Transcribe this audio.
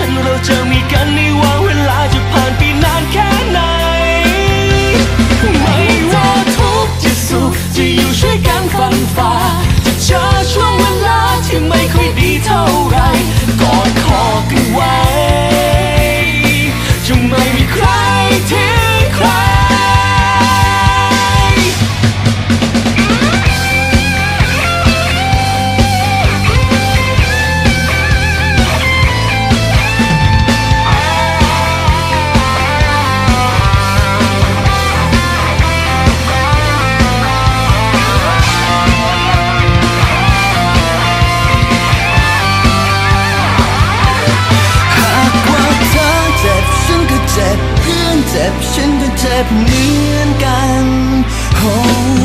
ฉันเราจะมีกันใน จ็บฉันก็เจ็บเหมือนกัน oh.